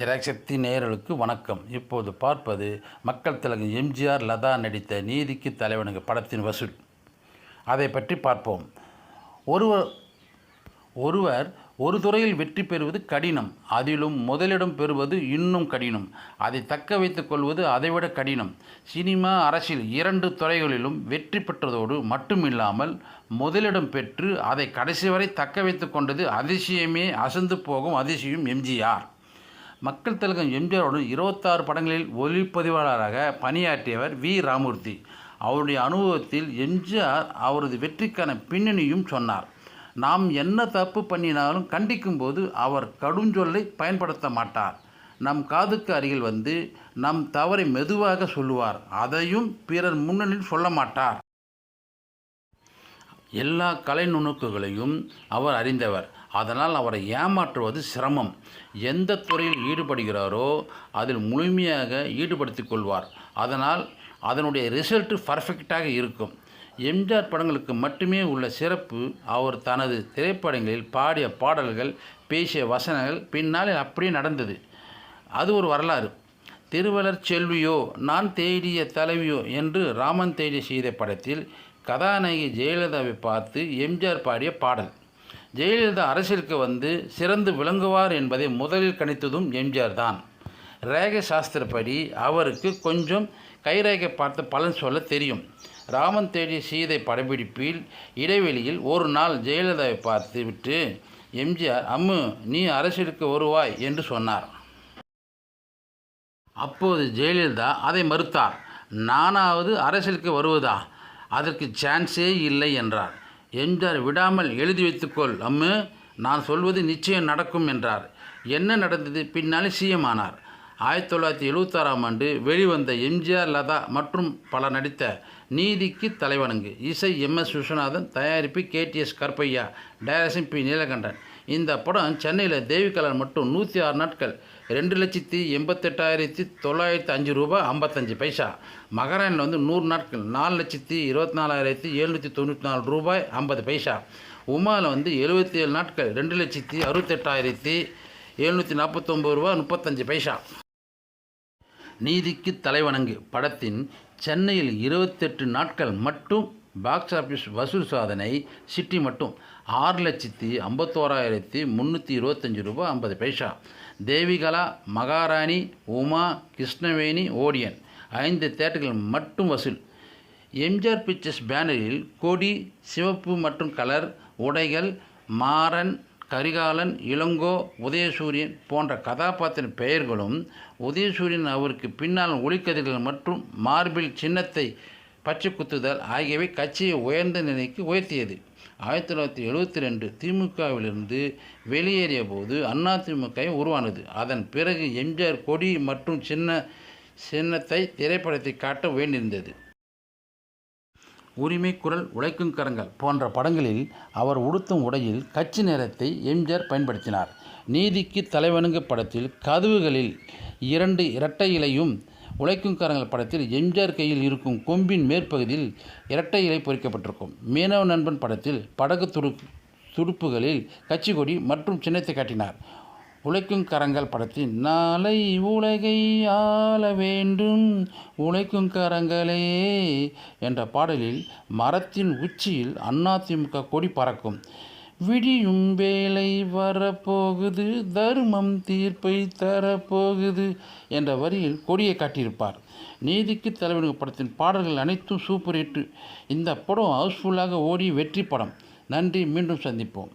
திரைசக்தி நேயர்களுக்கு வணக்கம். இப்போது பார்ப்பது மக்கள் திலகம் எம்ஜிஆர் லதா நடித்த நீதிக்கு தலைவனுங்க படத்தின் வசூல். அதை பற்றி பார்ப்போம். ஒருவர் ஒருவர் ஒரு துறையில் வெற்றி பெறுவது கடினம். அதிலும் முதலிடம் பெறுவது இன்னும் கடினம். அதை தக்க வைத்துக் கொள்வது அதைவிட கடினம். சினிமா அரசியல் இரண்டு துறைகளிலும் வெற்றி பெற்றதோடு மட்டுமில்லாமல் முதலிடம் பெற்று அதை கடைசி வரை தக்க வைத்து கொண்டது அதிசயமே அசந்து போகும் அதிசயம் எம்ஜிஆர். மக்கள் திலகம் எம்ஜிஆருடன் இருபத்தாறு படங்களில் ஒளிப்பதிவாளராக பணியாற்றியவர் வி. ராமூர்த்தி. அவருடைய அனுபவத்தில் எம்ஜிஆர் அவரது வெற்றிக்கான பின்னணியும் சொன்னார். நாம் என்ன தப்பு பண்ணினாலும் கண்டிக்கும்போது அவர் கடுஞ்சொல்லை பயன்படுத்த மாட்டார். நம் காதுக்கு அருகில் வந்து நம் தவறை மெதுவாக சொல்லுவார். அதையும் பிறர் முன்னணியில் சொல்ல மாட்டார். எல்லா கலை நுணுக்குகளையும் அவர் அறிந்தவர். அதனால் அவரை ஏமாற்றுவது சிரமம். எந்த துறையில் ஈடுபடுகிறாரோ அதில் முழுமையாக ஈடுபடுத்திக் கொள்வார். அதனால் அதனுடைய ரிசல்ட்டு பர்ஃபெக்டாக இருக்கும். எம்ஜிஆர் படங்களுக்கு மட்டுமே உள்ள சிறப்பு அவர் தனது திரைப்படங்களில் பாடிய பாடல்கள் பேசிய வசனங்கள் பின்னால் அப்படியே நடந்தது. அது ஒரு வரலாறு. திருவலர் செல்வியோ நான் தேடிய தலைவியோ என்று ராமன் தேடிய செய்த படத்தில் கதாநாயகி ஜெயலலிதாவை பார்த்து எம்ஜிஆர் பாடிய பாடல். ஜெயலலிதா அரசியலுக்கு வந்து சிறந்து விளங்குவார் என்பதை முதலில் கணித்ததும் எம்ஜிஆர் தான். ரேக சாஸ்திரப்படி அவருக்கு கொஞ்சம் கைரேகை பார்த்து பலன் சொல்ல தெரியும். ராமன் தேடிய சீதை படப்பிடிப்பில் இடைவெளியில் ஒரு நாள் ஜெயலலிதாவை பார்த்து விட்டு எம்ஜிஆர் அம்மு நீ அரசியலுக்கு வருவாய் என்று சொன்னார். அப்போது ஜெயலலிதா அதை மறுத்தார். நானாவது அரசியலுக்கு வருவதா? அதற்கு சான்ஸே இல்லை என்றார். எம்ஜிஆர் விடாமல் எழுதி வைத்துக்கொள் அம்மு நான் சொல்வது நிச்சயம் நடக்கும் என்றார். என்ன நடந்தது? பின்னாலே சிஎம் ஆனார். ஆயிரத்தி தொள்ளாயிரத்தி எழுபத்தாறாம் ஆண்டு வெளிவந்த எம்ஜிஆர் லதா மற்றும் பல நடித்த நீதிக்கு தலைவணங்கு இசை எம் எஸ் விஸ்வநாதன் தயாரிப்பு KTS Karpaiya direction P. Neelakantan. இந்த படம் சென்னையில் தேவிகலன் மட்டும் நூற்றி ஆறு நாட்கள். ரெண்டு லட்சத்தி எண்பத்தெட்டாயிரத்தி தொள்ளாயிரத்தி அஞ்சு ரூபாய் ஐம்பத்தஞ்சு பைசா. மகாராணியில் வந்து நூறு நாட்கள் நாலு லட்சத்தி இருபத்தி நாலாயிரத்தி எழுநூற்றி தொண்ணூற்றி நாலு ரூபாய் ஐம்பது பைசா. உமாவில் வந்து எழுபத்தி ஏழு நாட்கள் ரெண்டு லட்சத்தி அறுபத்தெட்டாயிரத்தி எழுநூற்றி நாற்பத்தொம்பது ரூபா முப்பத்தஞ்சு பைசா. நீதிக்கு தலைவணங்கு படத்தின் சென்னையில் இருபத்தெட்டு நாட்கள் மட்டும் பாக்ஸ் ஆஃபீஸ் வசூல் சாதனை சிட்டி மட்டும். ஆறு லட்சத்தி ஐம்பத்தோராயிரத்தி முந்நூற்றி இருபத்தஞ்சி ரூபாய் ஐம்பது பைசா. தேவிகலா மகாராணி உமா கிருஷ்ணவேணி ஓடியன். ஐந்து தேட்டர்கள் மட்டும் வசூல். எம்ஜிஆர் பிக்சர்ஸ் பேனரில் கொடி சிவப்பு மற்றும் கலர் உடைகள் மாறன் கரிகாலன் இளங்கோ உதயசூரியன் போன்ற கதாபாத்திர பெயர்களும் உதயசூரியன் அவருக்கு பின்னால் ஒளிக்கதிர்கள் மற்றும் மார்பில் சின்னத்தை பச்சை குத்துதல் ஆகியவை கட்சியை உயர்ந்த நிலைக்கு உயர்த்தியது. ஆயிரத்தி தொள்ளாயிரத்தி எழுபத்தி ரெண்டு திமுகவிலிருந்து வெளியேறிய போது அதிமுக உருவானது. அதன் பிறகு எம்ஜிஆர் கொடி மற்றும் சின்ன சின்னத்தை திரைப்படத்தை காட்ட வேண்டியிருந்தது உரிமை குரல் உழைக்கும் கரங்கள் போன்ற படங்களில் அவர் உடுத்தும் உடையில் கட்சி நேரத்தை எம்ஜிஆர் பயன்படுத்தினார். நீதிக்கு தலைவணங்கு படத்தில் கதவுகளில் இரண்டு இரட்டை இலையும் உழைக்கும் கரங்கள் படத்தில் எம்ஜிஆர் கையில் இருக்கும் கொம்பின் மேற்பகுதியில் இரட்டை இலை பொறிக்கப்பட்டிருக்கும். மீனவ நண்பன் படத்தில் படகு துடு துடுப்புகளில் கட்சி கொடி மற்றும் சின்னத்தை காட்டினார். உழைக்கும் கரங்கள் படத்தில் நாளை உலகை ஆள வேண்டும் உழைக்கும் கரங்களே என்ற பாடலில் மரத்தின் உச்சியில் அதிமுக கொடி பறக்கும். விடியும் வேலை வரப்போகுது தர்மம் தீர்ப்பை தரப்போகுது என்ற வரியில் கொடியை காட்டியிருப்பார். நீதிக்கு தலைவனுக்கு படத்தின் பாடல்கள் அனைத்தும் சூப்பர் ஹிட் இந்த படம் ஹவுஸ்ஃபுல்லாக ஓடி வெற்றி படம். நன்றி மீண்டும் சந்திப்போம்.